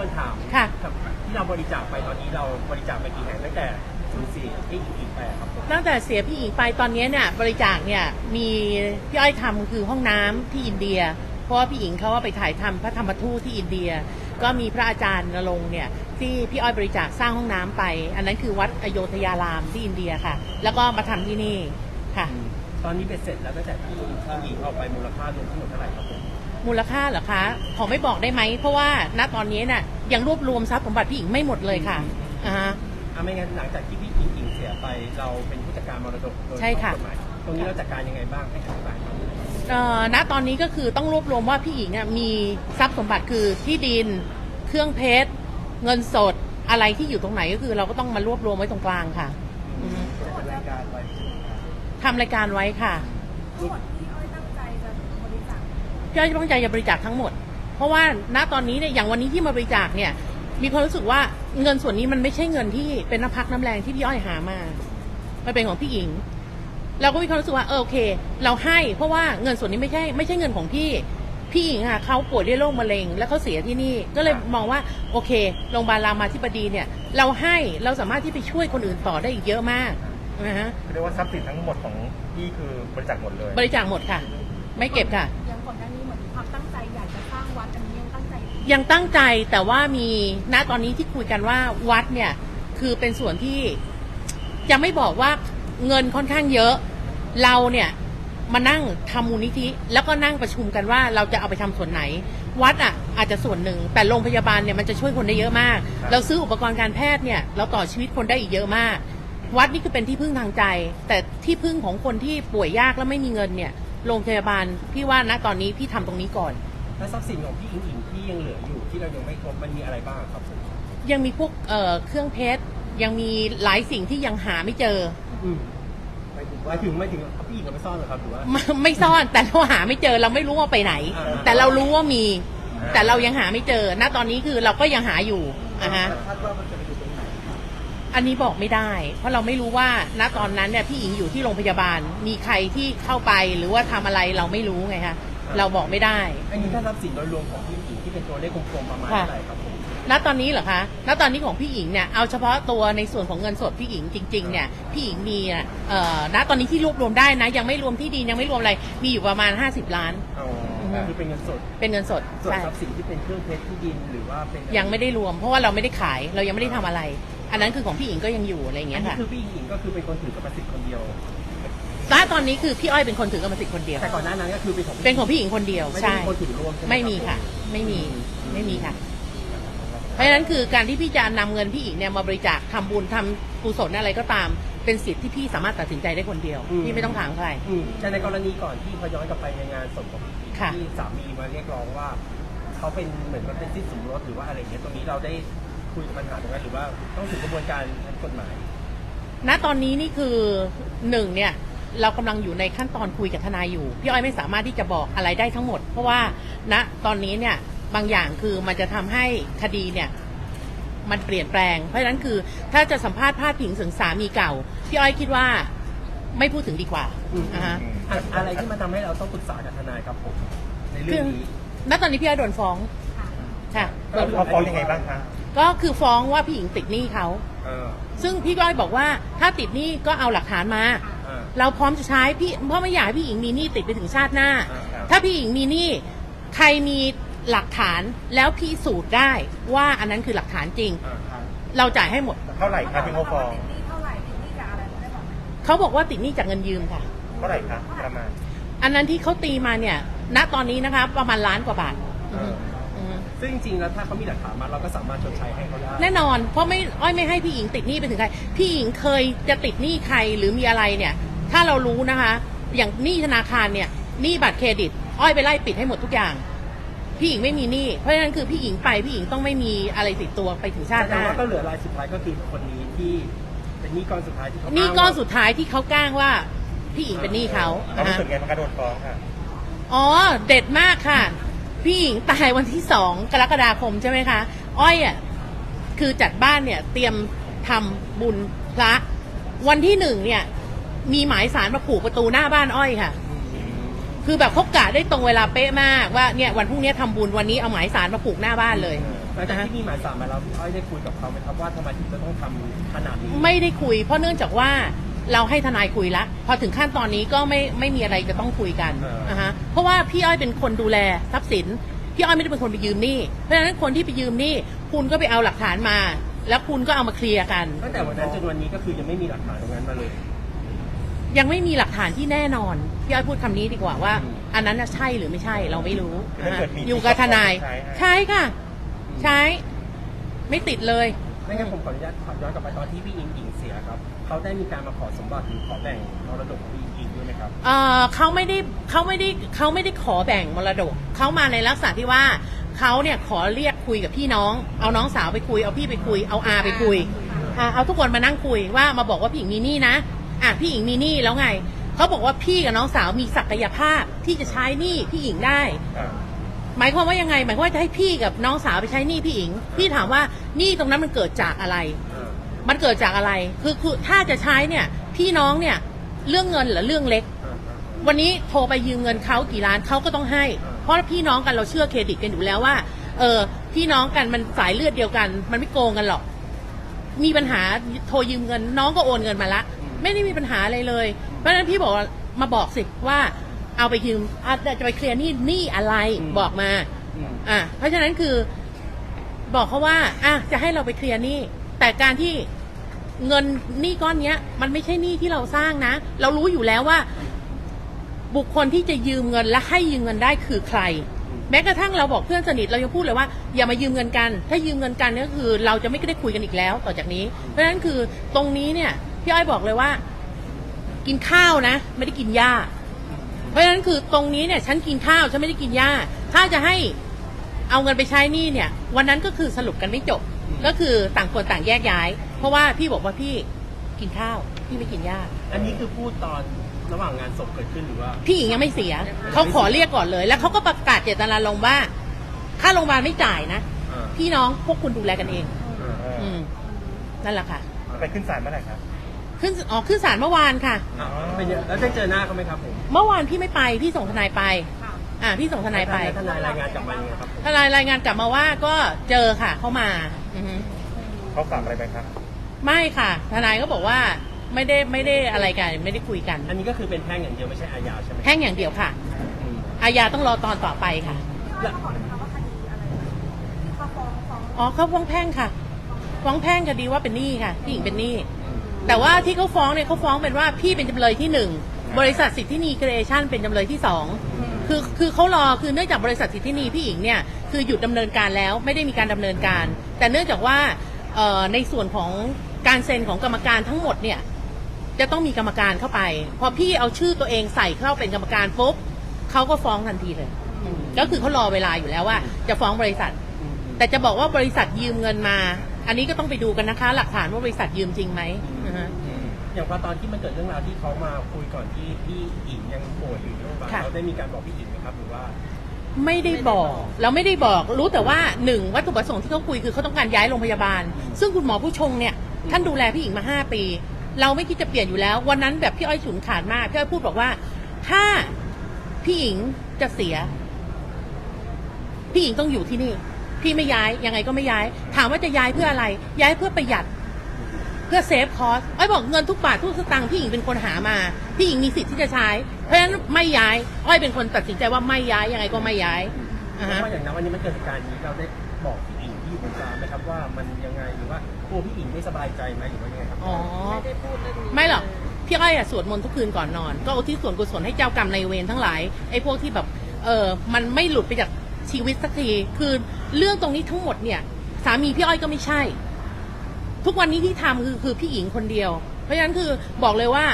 คนถามค่ะที่เราบริจาคไปตอนนี้เราบริจาคไปกี่แห่งตั้งแต่ศูนย์สี่ที่อีกแปดครับผมตั้งแต่เสียพี่หญิงไปตอนนี้เนี่ยบริจาคเนี่ยมีพี่อ้อยทำคือห้องน้ำที่อินเดีย เพราะว่าพี่หญิงเขาว่าไปถ่ายทำพระธรรมทูตที่อินเดีย ก็มีพระอาจารย์นรงค์เนี่ยที่พี่อ้อยบริจาคสร้างห้องน้ำไป อันนั้นคือวัดอโยธยารามที่อินเดียค่ะ แล้วก็มาทำที่นี่ค่ะ ตอนนี้เป็นเสร็จแล้วตั้งแต่ที่ที่อีกเอาไปมูลค่ารวมทั้งหมดเท่าไหร่ครับผม มูลค่าเหรอคะ ขอไม่บอกได้ไหม เพราะว่าณตอนนี้น่ะยังรวบรวมทรัพย์สมบัติพี่หญิงไม่หมดเลยค่ะอ่าฮะ อะไม่งั้นหลังจากที่พี่อิงอิงเสียไปเราเป็นผู้จัดการมรดกโดยใช่ค่ะกฎหมายตรงนี้เราจัดการยังไงบ้างให้อธิบายครับ เอ่อณตอนนี้ก็คือต้องรวบรวมว่าพี่หญิงอะมีทรัพย์สมบัติคือที่ดิน เครื่องเพชร เงินสดอะไรที่อยู่ตรงไหนก็คือเราก็ต้องมารวบรวมไว้ตรงกลางค่ะอือฮึเป็นรายการไว้ทำรายการไว้ค่ะ ทั้งหมดที่อ้อยตั้งใจจะบริจาค พี่อ้อยตั้งใจจะบริจาคทั้งหมด เพราะว่าณตอนนี้เนี่ยอย่างวันนี้ที่มาบริจาคเนี่ย มีความรู้สึกว่าเงินส่วนนี้มันไม่ใช่เงินที่เป็นน้ำพักน้ำแรงที่พี่อ้อยหามา มันเป็นของพี่หญิง เราก็มีความรู้สึกว่าเออโอเค เราให้ เพราะว่าเงินส่วนนี้ไม่ใช่ไม่ใช่เงินของพี่ พี่หญิงอะเขาป่วยด้วยโรคมะเร็ง แล้วเขาเสียที่นี่ ก็เลยมองว่าโอเคโรงพยาบาลรามาธิบดีเนี่ย เราให้เราสามารถที่ไปช่วยคนอื่นต่อได้อีกเยอะมากนะฮะเรียกว่าทรัพย์สินทั้งหมดของพี่คือบริจาคหมดเลย บริจาคหมดค่ะ ไม่เก็บค่ะ ยู่ยังตั้งใจแต่ว่ามีณตอนนี้ที่คุยกันว่าวัดเนี่ย คือเป็นส่วนที่จะไม่บอกว่าเงินค่อนข้างเยอะ เราเนี่ยมานั่งทำมูลนิธิ แล้วก็นั่งประชุมกันว่าเราจะเอาไปทำส่วนไหน วัดอะอาจจะส่วนหนึ่ง แต่โรงพยาบาลเนี่ยมันจะช่วยคนได้เยอะมากครับเราซื้ออุปกรณ์การแพทย์เนี่ยเราต่อชีวิตคนได้อีกเยอะมาก วัดนี่คือเป็นที่พึ่งทางใจ แต่ที่พึ่งของคนที่ป่วยยากแล้วไม่มีเงินเนี่ยโรงพยาบาลพี่ว่าณตอนนี้พี่ทำตรงนี้ก่อน และทรัพย์สินของพี่อิงอิงที่ยังเหลืออยู่ที่เรายังไม่ครบมันมีอะไรบ้างครับผมยังมีพวกเอ่อเครื่องเพชรยังมีหลายสิ่งที่ยังหาไม่เจอ อืมหมายถึงว่าถึงไม่ถึงเอาพี่อิงเอาไปซ่อนเหรอครับหรือว่า ไม่ไม่ซ่อนแต่เราหาไม่เจอเราไม่รู้ว่าไปไหน อ่า แต่เรารู้ว่ามี แต่เรายังหาไม่เจอ ณตอนนี้คือเราก็ยังหาอยู่อะฮะคาดว่ามันจะไปอยู่ตรงไหนอันนี้บอกไม่ได้ เพราะเราไม่รู้ว่า ณตอนนั้นเนี่ยพี่หญิงอยู่ที่โรงพยาบาล มีใครที่เข้าไปหรือว่าทำอะไรเราไม่รู้ไงคะ เราบอกไม่ได้ อันนี้ถ้าทรัพย์สินโดยรวมของพี่อิงที่เป็นตัวเลขกลมๆประมาณเท่าไหร่ครับผม ณตอนนี้เหรอคะ ณตอนนี้ของพี่หญิงเนี่ย เอาเฉพาะตัวในส่วนของเงินสดพี่หญิงจริงๆเนี่ย พี่หญิงมีอะเอ่อณตอนนี้ที่รวบรวมได้นะ ยังไม่รวมที่ดินยังไม่รวมอะไร มีอยู่ประมาณ 50 ล้าน อ๋ออือฮึคือเป็นเงินสด เป็นเงินสดส่วนใช่ทรัพย์สินที่เป็นเครื่องเพชรที่ดินหรือว่าเป็นยังไม่ได้รวม เพราะว่าเราไม่ได้ขาย เรายังไม่ได้ทำอะไร อันนั้นคือของพี่หญิงก็ยังอยู่อะไรอย่างอัเงี้นยนี้ค่ะ คือพี่อิงอิงก็คือเป็นคนถือกรรมสิทธิ์คนเดียว ณตอนนี้คือพี่อ้อยเป็นคนถือกรรมสิทธิ์คนเดียว แต่ก่อนหน้านั้นก็คือเป็นของเป็นของพี่หญิงคนเดียวไม่ได้ใช่มีคนถือร่วมใช่ไหมไม่มีรับค่ะ ไม่มีไม่มีค่ะ เพราะฉะนั้นคือการที่พี่จะนำเงินพี่หญิงเนี่ยมาบริจาคทำบุญทำกุศลอะไรก็ตาม เป็นสิทธิ์ที่พี่สามารถตัดสินใจได้คนเดียวพี่ไม่ต้องถามใคร อืมแต่ในกรณีก่อนที่พอย้อนกลับไปในงานศพของพี่ค่ะ ที่สามีมาเรียกร้องว่า เขาเป็นเหมือนมันเป็นสิทธิสมรสหรือว่าอะไรอย่างเงี้ยตรงนี้เราได้คุยกับปัญหาตรงนั้นหรือว่าต้องถึงกระบวนการทางกฎหมาย ณตอนนี้นี่คือหนึ่งเนี่ย เรากำลังอยู่ในขั้นตอนคุยกับทนายอยู่ พี่อ้อยไม่สามารถที่จะบอกอะไรได้ทั้งหมด เพราะว่าณตอนนี้เนี่ยบางอย่างคือมันจะทำให้คดีเนี่ยมันเปลี่ยนแปลง เพราะฉะนั้นคือถ้าจะสัมภาษณ์พาดพิงถึงสามีเก่า พี่อ้อยคิดว่าไม่พูดถึงดีกว่าอืมอ่าฮะ อะอะไรที่มันทำให้เราต้องปรึกษากับทนายครับผม ในเรื่องนี้ณตอนนี้พี่อ้อยโดนฟ้อง ค่ะ ค่ะเขาเขาฟ้องยังไงบ้างคะ ก็คือฟ้องว่าพี่หญิงติดหนี้เขา เออซึ่งพี่ก้อยบอกว่าถ้าติดหนี้ก็เอาหลักฐานมา เออ เราพร้อมจะใช้พี่เพราะไม่อยากให้พี่หญิงมีหนี้ติดไปถึงชาติหน้า อ่าครับ ถ้าพี่หญิงมีหนี้ใครมีหลักฐานแล้วพิสูจน์ได้ว่าอันนั้นคือหลักฐานจริง เออครับเราจ่ายให้หมด เท่าไหร่คะที่เขาฟ้องติดหนี้เท่าไหร่ติดหนี้จากอะไรไม่ได้บอกไหมเขาบอกว่าติดหนี้จากเงินยืมค่ะ เท่าไหร่คะประมาณอันนั้นที่เขาตีมาเนี่ย ณตอนนี้นะคะ ประมาณล้านกว่าบาท เอออืม ซึ่งจริงๆแล้วถ้าเขามีหลักฐานมาเราก็สามารถชดใช้ให้เขาได้แน่นอน เพราะไม่อ้อยไม่ให้พี่หญิงติดหนี้ไปถึงใครพี่หญิงเคยจะติดหนี้ใครหรือมีอะไรเนี่ย ถ้าเรารู้นะคะ อย่างหนี้ธนาคารเนี่ยหนี้บัตรเครดิต อ้อยไปไล่ปิดให้หมดทุกอย่าง พี่หญิงไม่มีหนี้เพราะฉะนั้นคือพี่หญิงไปพี่หญิงต้องไม่มีอะไรติดตัวไปถึงชาติหแต่น้าว่าก็เหลือรายสุดท้ายก็คือคนนี้ที่เป็นหนี้ก้อนสุดท้ายที่เขาหนี้อ้างก้อนว่าสุดท้ายที่เขาก้างว่า พี่หญิงเป็นหนี้เขาเขานะรู้ฮะสึกไงบ้างคะโดนฟ้องค่ะ อ๋อ เด็ดมากค่ะ พี่หญิงตายวันที่สองกรกฎาคมใช่ไหมคะ อ้อยอะคือจัดบ้านเนี่ยเตรียมทำบุญพระ วันที่หนึ่งเนี่ย มีหมายสารมาผูกประตูหน้าบ้านอ้อยค่ะอืมคือแบบเขากะได้ตรงเวลาเป๊ะมากว่าเนี่ยวันพรุ่งนี้ทำบุญวันนี้เอาหมายสารมาปลูกหน้าบ้านเลยหลังจากที่มีหมายสารมาแล้วพี่อ้อยได้คุยกับเขาไหมครับว่าทำไมถึงจะต้องทำขนาดนี้ไม่ได้คุย เพราะเนื่องจากว่า เราให้ทนายคุยละพอถึงขั้นตอนนี้ก็ไม่ไม่มีอะไรจะต้องคุยกันอ่าฮะเพราะว่าพี่อ้อยเป็นคนดูแลทรัพย์สินพี่อ้อยไม่ได้เป็นคนไปยืมหนี้เพราะฉะนั้นคนที่ไปยืมหนี้คุณก็ไปเอาหลักฐานมา แล้วคุณก็เอามาเคลียร์กัน ตั้งแต่วันนั้นจนวันนี้ก็คือยังไม่มีหลักฐานตรงนั้นมาเลย ยังไม่มีหลักฐานที่แน่นอนพี่อ้อยพูดคำนี้ดีกว่าว่าอืมอันนั้นน่ะใช่หรือไม่ใช่เราไม่รู้ถ้าเกิดมีอยู่กับทนายใช้ให้ใช่ค่ะ ใช้ ไม่ติดเลยไม่งั้นผมขออนุญาตขอย้อนกลับไปตอนที่พี่อิงอิงเสียครับ เขาได้มีการมาขอสมบัติหรือขอแบ่งมรดกของพี่อิงอิงด้วยไหมครับเอ่อเขาไม่ได้เขาไม่ได้เขาไม่ได้ขอแบ่งมรดกเขามาในลักษณะที่ว่าเขาเนี่ยขอเรียกคุยกับพี่น้อง เอาน้องสาวไปคุย เอาพี่ไปคุย เอาอาไปคุยอะเอาทุกคนมานั่งคุยว่ามาบอกว่าพี่หญิงมีหนี้นะอะพี่หญิงมีหนี้แล้วไงเขาบอกว่าพี่กับน้องสาวมีศักยภาพที่จะใช้หนี้พี่หญิงได้ อ่าหมายความว่ายังไง หมายความว่าจะให้พี่กับน้องสาวไปใช้หนี้พี่หญิง พี่ถามว่าหนี้ตรงนั้นมันเกิดจากอะไร มันเกิดจากอะไร คือคือถ้าจะใช้เนี่ย พี่น้องเนี่ยเรื่องเงินเหรือเรื่องเล็ก วันนี้โทรไปยืมเงินเขากี่ล้านเขาก็ต้องให้ เพราะพี่น้องกันเราเชื่อเครดิตกันอยู่แล้วว่า เออพี่น้องกันมันสายเลือดเดียวกัน มันไม่โกงกันหรอก มีปัญหาโทรยืมเงิน น้องก็โอนเงินมาละ ไม่ได้มีปัญหาอะไรเลย เพราะฉะนั้นพี่บอกว่ามาบอกสิว่าเอาไปยืมอะจะไปเคลียร์หนี้หนี้อะไรอืมบอกมาอืมอะเพราะฉะนั้นคือ บอกเขาว่า อะจะให้เราไปเคลียร์หนี้ แต่การที่เงินหนี้ก้อนเนี้ย มันไม่ใช่หนี้ที่เราสร้างนะ เรารู้อยู่แล้วว่า บุคคลที่จะยืมเงินและให้ยืมเงินได้คือใคร แม้กระทั่งเราบอกเพื่อนสนิทเรายังพูดเลยว่าอย่ามายืมเงินกัน ถ้ายืมเงินกันก็คือ เราจะไม่ได้คุยกันอีกแล้ว ต่อจากนี้ เพราะฉะนั้นคือตรงนี้เนี่ยพี่อ้อยบอกเลยว่า กินข้าวนะ ไม่ได้กินหญ้า เพราะฉะนั้นคือตรงนี้เนี่ยฉันกินข้าวฉันไม่ได้กินหญ้า ถ้าจะให้เอาเงินไปใช้หนี่เนี่ย วันนั้นก็คือสรุปกันไม่จบ ก็คือต่างคนต่างแยกย้าย เพราะว่าพี่บอกว่าพี่กินข้าว พี่ไม่กินหญ้า อันนี้คือพูดตอนระหว่างงานศพเกิดขึ้นหรือว่า พี่หญิงยังไม่เสีย เขาขอเรียกก่อนเลย แล้วเขาก็ประกาศเจตนารมณ์ว่า ค่าโรงพยาบาลไม่จ่ายนะ อ่าพี่น้องพวกคุณดูแลกันเอง อ่าเอออืม นั่นแหละค่ะ ไปขึ้นศาลเมื่อไหร่ครับ ขึ้นอ๋อขึ้นศาลเมื่อวานค่ะ อ่าเป็นยังแล้วได้เจอหน้าเขาไหมครับผม เมื่อวานพี่ไม่ไป พี่ส่งทนายไปค่ะ อ่าพี่ส่งทนายไปทนายรายงานกลับมายังไงครับผมทนายรายงานกลับมาว่าก็เจอค่ะเข้ามาอือฮึเขาฝากอะไรไปครับ ไม่ค่ะ ทนายก็บอกว่าไม่ได้ไม่ได้อะไรกันไม่ได้คุยกันอันนี้ก็คือเป็นแพ่งอย่างเดียวไม่ใช่อาญาใช่ไหมแพ่งอย่างเดียวค่ะอืมอาญาต้องรอตอนต่อไปค่ะพี่อ้อยเขาบอกนะคะว่าคดีอะไรที่เขาฟ้องฟ้องอ๋อเขาฟ้องแพ่งค่ะ ฟ้องแพ่งคดีว่าเป็นหนี้ค่ะพี่หญิงเป็นหนี้ แต่ว่าที่เขาฟ้องเนี่ยเขาฟ้องเป็นว่าพี่เป็นจำเลยที่หนึ่ง บริษัทสิทธินีครีเอชันเป็นจำเลยที่สองคือคือเขารอคือเนื่องจากบริษัทสิทธินีพี่หญิงเนี่ยคือหยุดดำเนินการแล้วไม่ได้มีการดำเนินการ แต่เนื่องจากว่าเอ่อในส่วนของการเซ็นของกรรมการทั้งหมดเนี่ยจะต้องมีกรรมการเข้าไป พอพี่เอาชื่อตัวเองใส่เข้าเป็นกรรมการปุ๊บเขาก็ฟ้องทันทีเลย ก็คือเขารอเวลาอยู่แล้วว่า จะฟ้องบริษัทอืมแต่จะบอกว่าบริษัทยืมเงินมา อันนี้ก็ต้องไปดูกันนะคะ หลักฐานว่าบริษัทยืมจริงไหมนะฮะ อย่างพอตอนที่มันเกิดเรื่องราวที่เขามาคุยก่อนที่พี่อิงยังป่วยอยู่ที่โรงพยาบาลค่ะ เราได้มีการบอกพี่อิงไหมครับหรือว่า ไม่ได้บอกเราไม่ได้บอกรู้แต่ว่าหนึ่งวัตถุประสงค์ที่เขาคุยคือเขาต้องการย้ายโรงพยาบาล ซึ่งคุณหมอผู้ชงเนี่ยท่านดูแลพี่หญิงมาห้าปี เราไม่คิดจะเปลี่ยนอยู่แล้ว วันนั้นแบบพี่อ้อยฉุนขาดมากพี่อ้อยพูดบอกว่า ถ้าพี่หญิงจะเสีย พี่หญิงต้องอยู่ที่นี่ พี่ไม่ย้ายยังไงก็ไม่ย้าย ถามว่าจะย้ายเพื่ออะไร ย้ายเพื่อประหยัดเพื่อเซฟคอสอ้อยบอกเงินทุกบาททุกสตางค์พี่หญิงเป็นคนหามา พี่หญิงมีสิทธิ์ที่จะใช้ เพราะฉะนั้นไม่ย้าย อ้อยเป็นคนตัดสินใจว่าไม่ย้ายยังไงก็ไม่ย้ายเพอ่าฮะ ราะว่าอย่างนั้นวันนี้มันเกิดเหตุการณ์นี้เราได้บอกพี่อิงที่อยู่บนกลางไหมครับว่ามันยังไงหรือว่าตัวพี่อิงไม่สบายใจไหมหรือว่ายังไงครับ อ๋อ ไม่ได้พูดเรื่องนี้ไม่หรอก พี่อ้อยอะสวดมนต์ทุกคืนก่อนนอน ก็อุทิศส่วนกุศลให้เจ้ากรรมในายเวรทั้งหลาย ไอ้พวกที่แบบ เออมันไม่หลุดไปจากชีวิตสักที คือเรื่องตรงนี้ทั้งหมดเนี่ย สามีพี่อ้อยก็ไม่ใช่ ทุกวันนี้ที่ทำคือคือพี่หญิงคนเดียว เพราะฉะนั้นคือบอกเลยว่า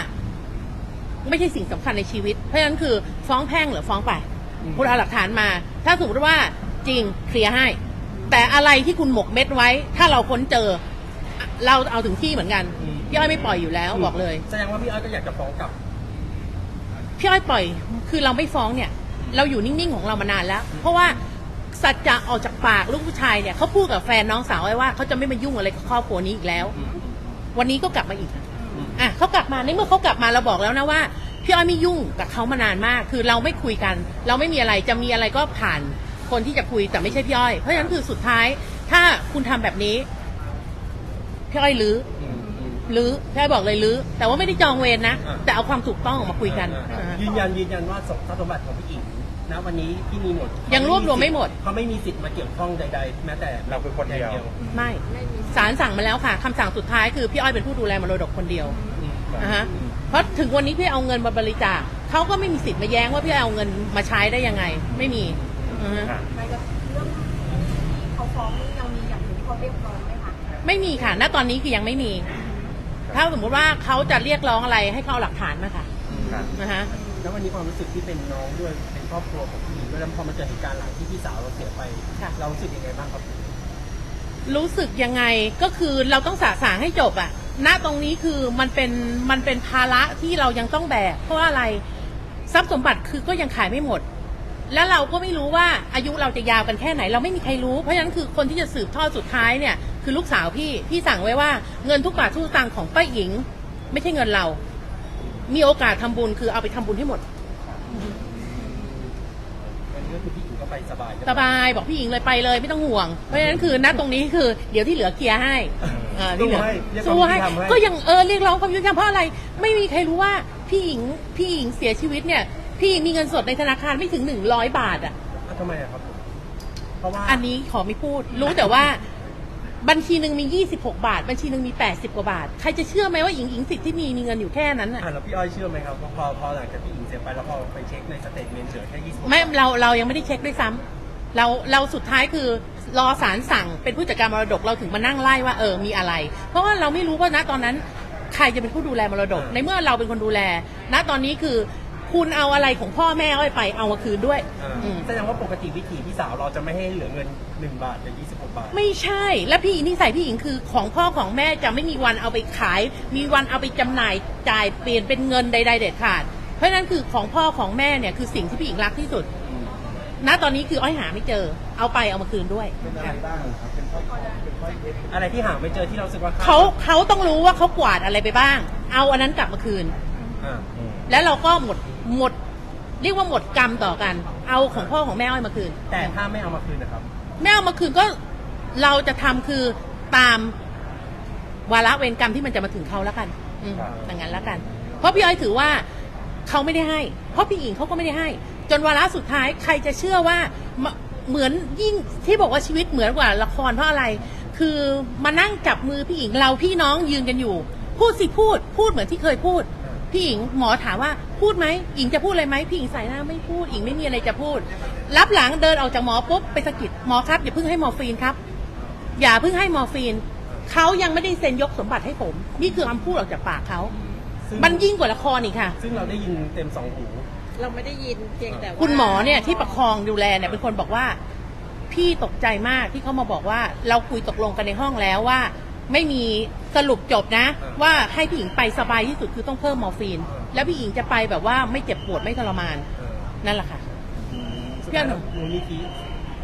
ไม่ใช่สิ่งสำคัญในชีวิต เพราะฉะนั้นคือฟ้องแพ่งหรือฟ้องไป คุณเอาหลักฐานมา ถ้าสมมติว่าจริงเคลียร์ให้ แต่อะไรที่คุณหมกเม็ดไว้ ถ้าเราค้นเจอ เราเอาถึงที่เหมือนกันพี่อ้อยไม่ปล่อยอยู่แล้วบอกเลย แสดงว่าพี่อ้อยก็อยากจะฟ้องกลับ พี่อ้อยปล่อย คือเราไม่ฟ้องเนี่ย เราอยู่นิ่งๆของเรามานานแล้ว เพราะว่า สัจจะออกจากปากลูกผู้ชายเนี่ยเขาพูดกับแฟนน้องสาวไว้ว่าเขาจะไม่มายุ่งอะไรกับครอบครัวนี้อีกแล้ว วันนี้ก็กลับมาอีกอะเขากลับมาในเมื่อเขากลับมาเราบอกแล้วนะว่าพี่อ้อยไม่ยุ่งกับเขามานานมาก คือเราไม่คุยกัน เราไม่มีอะไรจะมีอะไรก็ผ่านคนที่จะคุยแต่ไม่ใช่พี่อ้อย เพราะฉะนั้นคือสุดท้าย ถ้าคุณทำแบบนี้พี่อ้อยลื้ออืมอืมลื้อพี่อ้อยบอกเลยลื้อแต่ว่าไม่ได้จองเวรนะอ่าแต่เอาความถูกต้องออกมาคุยกันอ่าอ่ายืนยันยืนยันว่าทรัพย์สมบัติของพี่อิง ณวันนี้ที่มีหมดยังรวบรวมไม่หมด เขาไม่มีสิทธิ์มาเกี่ยวข้องใดๆ แม้แต่เราคือคนเดียว ไม่ศาลสั่งมาแล้วค่ะคำสั่งสุดท้ายคือพี่อ้อยเป็นผู้ดูแลมรดกคนเดียวอืมนะฮะเพราะถึงวันนี้พี่เอาเงินมาบริจาคเขาก็ไม่มีสิทธิ์มาแย้งว่าพี่เอาเงินมาใช้ได้ยังไง ไม่มีอือฮะค่ะในกับเรื่องที่เขาฟ้องนี่ยังมีอย่างอื่นที่เขาเรียกร้องไหมคะไม่มีค่ะ ณตอนนี้คือยังไม่มี ถ้าสมมุติว่าเขาจะเรียกร้องอะไรให้เขาเอาหลักฐานมาค่ะค่ะนะฮะ แล้ววันนี้ความรู้สึกที่เป็นน้องด้วยเป็นครอบครัวของพี่อิงด้วยแล้วพอมันเกิดเหตุการณ์หลังที่พี่สาวเราเสียไป ค่ะ เรารู้สึกยังไงบ้างครับ รู้สึกยังไงก็คือเราต้องสะสางให้จบอะณตรงนี้คือมันเป็นมันเป็นภาระที่เรายังต้องแบกเพราะว่าอะไรทรัพย์สมบัติคือก็ยังขายไม่หมด แล้วเราก็ไม่รู้ว่าอายุเราจะยาวกันแค่ไหน เราไม่มีใครรู้เพราะฉะนั้นคือคนที่จะสืบทอดสุดท้ายเนี่ยคือลูกสาวพี่พี่สั่งไว้ว่าเงินทุกบาททุกสตางค์ของป้าหญิง ไม่ใช่เงินเรา มีโอกาสทำบุญคือเอาไปทำบุญให้หมดวันนี้ก็คือพี่อิงก็ไปสบายสบายบอกพี่หญิงเลยไปเลยไม่ต้องห่วง เพราะฉะนั้นคือณตรงนี้คือเดี๋ยวที่เหลือเคลียร์ให้เออที่เหลือสู้สู้ให้ให้เรียกความยุติธรรมให้ ก็ยังเออเรียกร้องความยุติธรรมเพราะอะไร ไม่มีใครรู้ว่าพี่หญิงพี่หญิงเสียชีวิตเนี่ย พี่หญิงมีเงินสดในธนาคารไม่ถึงหนึ่งร้อยบาทอะ อะทำไมอะครับเพราะว่าอันนี้ขอไม่พูด รู้แต่ว่า บัญชีหนึ่งมี 26 บาท บัญชีหนึ่งมี 80 กว่าบาท ใครจะเชื่อไหมว่าหญิงหญิงสิทธิ์ที่มีมีเงินอยู่แค่นั้นอะอะแล้วพี่อ้อยเชื่อไหมครับว่าพอพอหลังจากพี่อิงเสียไปแล้วพอไปเช็คในสเตทเมนต์เหลือแค่ยี่สิบไม่เราเรายังไม่ได้เช็คด้วยซ้ำเราเราสุดท้ายคือรอศาลสั่งเป็นผู้จัดการมรดกเราถึงมานั่งไล่ว่าเออมีอะไร เพราะว่าเราไม่รู้ว่าณตอนนั้น ใครจะเป็นผู้ดูแลมรดก ในเมื่อเราเป็นคนดูแล ณตอนนี้คือ คุณเอาอะไรของพ่อแม่อ้อยไปเอามาคืนด้วยอ่าอืม แสดงว่าปกติวิธีพี่สาวเราจะไม่ให้เหลือเงินหนึ่งบาทเป็นยี่สิบหกบาท ไม่ใช่ และพี่นิสัยพี่หญิงคือของพ่อของแม่จะไม่มีวันเอาไปขาย มีวันเอาไปจำหน่ายจ่ายเปลี่ยนเป็นเงินใด ๆ เด็ดขาด เพราะฉะนั้นคือของพ่อของแม่เนี่ยคือสิ่งที่พี่หญิงรักที่สุด ณ ตอนนี้คืออ้อยหาไม่เจอ เอาไปเอามาคืนด้วย อะไรที่หาไม่เจอที่เรารู้สึกว่าเขาเขาต้องรู้ว่าเขากวาดอะไรไปบ้าง เอาอันนั้นกลับมาคืนอ่าอืม แล้วเราก็หมดหมด เรียกว่าหมดกรรมต่อกัน เอาของพ่อของแม่อ้อยมาคืน แต่ถ้าไม่เอามาคืนนะครับแม่เอามาคืนก็เราจะทำคือตามวาระเวรกรรมที่มันจะมาถึงเขาแล้วกันอืมครับอย่างนั้นแล้วกัน เพราะพี่อ้อยถือว่าเขาไม่ได้ให้ เพราะพี่หญิงเขาก็ไม่ได้ให้ จนวาระสุดท้ายใครจะเชื่อว่ามาเหมือนยิ่งที่บอกว่าชีวิตเหมือนกว่าละครเพราะอะไร คือมานั่งจับมือพี่หญิงเราพี่น้องยืนกันอยู่ พูดสิพูด พูดเหมือนที่เคยพูด พี่หญิงหมอถามว่าพูดไหมหญิงจะพูดอะไรไหมพี่หญิงใส่หน้าไม่พูดหญิงไม่มีอะไรจะพูด รับหลังเดินออกจากหมอปุ๊บไปสะกิดหมอครับอย่าเพิ่งให้มอร์ฟีนครับ อย่าเพิ่งให้มอร์ฟีนเขายังไม่ได้เซ็นยกสมบัติให้ผม นี่คือคำพูดออกจากปากเขาซึ่งมันยิ่งกว่าละครอีกค่ะ ซึ่งเราได้ยินเต็มสองหู เราไม่ได้ยินเพียงแต่ว่าคุณหมอเนี่ยที่ประคองดูแลเนี่ยเป็นคนบอกว่า พี่ตกใจมากที่เขามาบอกว่า เราคุยตกลงกันในห้องแล้วว่า ไม่มีสรุปจบนะอ่าว่าให้พี่หญิงไปสบายที่สุดคือต้องเพิ่มมอร์ฟีน แล้วพี่หญิงจะไปแบบว่าไม่เจ็บปวดไม่ทรมานเออนั่นแหละค่ะสุดท้ายแล้วมูลนิธิ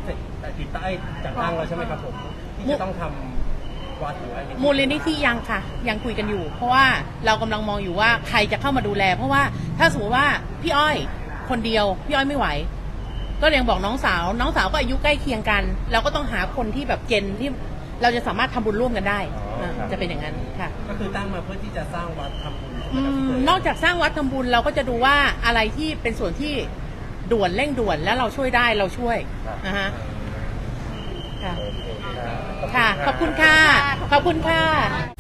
เสร็จแต่ติดใต้จัดตั้งแล้วใช่ไหมครับผมที่จะต้องทำวัดหรืออะไรอย่างเงี้ยมูลนิธิยังค่ะ ยังคุยกันอยู่ เพราะว่าเรากำลังมองอยู่ว่าใครจะเข้ามาดูแล เพราะว่าถ้าสมมติว่าพี่อ้อยคนเดียวพี่อ้อยไม่ไหว ก็ยังบอกน้องสาว น้องสาวก็อายุใกล้เคียงกัน เราก็ต้องหาคนที่แบบเจนที่ เราจะสามารถทำบุญร่วมกันได้อ๋อครับาจะเป็นอย่างนั้นค่ะ ก็คือตั้งมาเพื่อที่จะสร้างวัดทำบุญอืใช่ไหมครับพี่มเตยนอกจากสร้างวัดทำบุญเราก็จะดูว่าอะไรที่เป็นส่วนที่ด่วนเร่งด่วนแล้วเราช่วยได้เราช่วยครับ นะฮะค่ะโอเคครับค่ะ ขอบคุณค่ะ ขอบคุณค่ะ